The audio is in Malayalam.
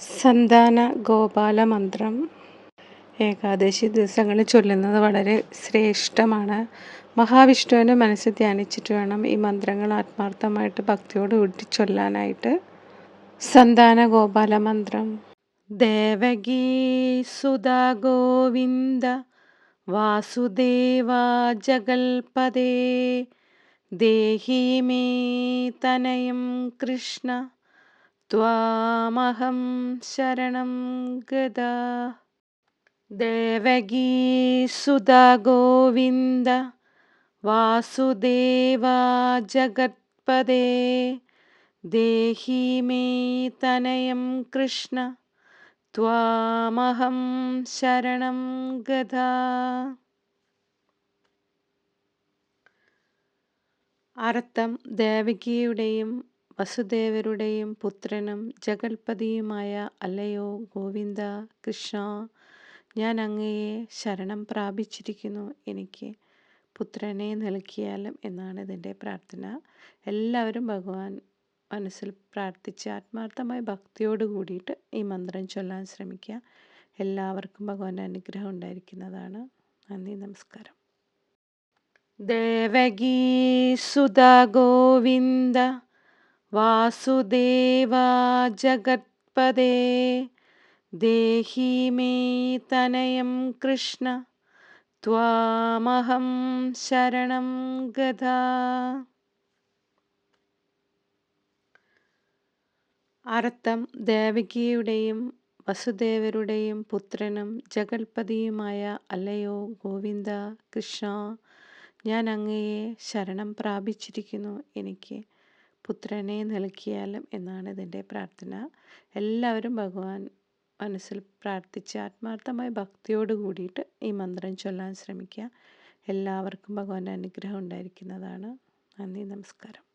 സന്താന ഗോപാല മന്ത്രം. ഏകാദശി ദിവസങ്ങളിൽ ചൊല്ലുന്നത് വളരെ ശ്രേഷ്ഠമാണ്. മഹാവിഷ്ണുവിനെ മനസ്സ് ധ്യാനിച്ചിട്ട് വേണം ഈ മന്ത്രങ്ങൾ ആത്മാർത്ഥമായിട്ട് ഭക്തിയോട് കൂടി ചൊല്ലാനായിട്ട്. സന്താന ഗോപാല മന്ത്രം. ദേവകീ സുധാ ഗോവിന്ദ വാസുദേവ ജഗൽപദേ ദേഹി മേ തനയം കൃഷ്ണ. त्वामहं शरणं गदा देवगी सुधा गोविन्द वासुदेवा जगत्पदे देहि मे तनयं कृष्ण त्वामहं शरणं गदा അർത്ഥം ദേവകിയുടെയും വസുദേവരുടെയും പുത്രനും ജഗൽപതിയുമായ അല്ലയോ ഗോവിന്ദ കൃഷ്ണ ഞാൻ അങ്ങയെ ശരണം പ്രാപിച്ചിരിക്കുന്നു എനിക്ക് പുത്രനെ നൽകിയാലും എന്നാണ് ഇതിന്റെ പ്രാർത്ഥന. എല്ലാവരും ഭഗവാൻ മനസ്സിൽ പ്രാർത്ഥിച്ച് ആത്മാർത്ഥമായ ഭക്തിയോട് കൂടിയിട്ട് ഈ മന്ത്രം ചൊല്ലാൻ ശ്രമിക്കുക. എല്ലാവർക്കും ഭഗവാന്റെ അനുഗ്രഹം ഉണ്ടായിരിക്കുന്നതാണ്. നന്ദി നമസ്കാരം. ദേവകീ സുധാ ഗോവിന്ദ വാസുദേവാ ജഗത്പദേ ദേഹി മേ തനയം കൃഷ്ണ ത്വാമഹം ശരണം ഗത അർത്ഥം ദേവകിയുടെയും വസുദേവരുടെയും പുത്രനും ജഗൽപതിയുമായ അല്ലയോ ഗോവിന്ദ കൃഷ്ണ ഞാൻ അങ്ങയെ ശരണം പ്രാപിച്ചിരിക്കുന്നു എനിക്ക്. പുത്രനെ നൽകിയാലും എന്നാണ് ഇതിന്റെ പ്രാർത്ഥന. എല്ലാവരും ഭഗവാൻ മനസ്സിൽ പ്രാർത്ഥിച്ച് ആത്മാർത്ഥമായ ഭക്തിയോട് കൂടിയിട്ട് ഈ മന്ത്രം ചൊല്ലാൻ ശ്രമിക്കുക. എല്ലാവർക്കും ഭഗവാന്റെ അനുഗ്രഹം ഉണ്ടായിരിക്കുന്നതാണ്. നന്ദി നമസ്കാരം.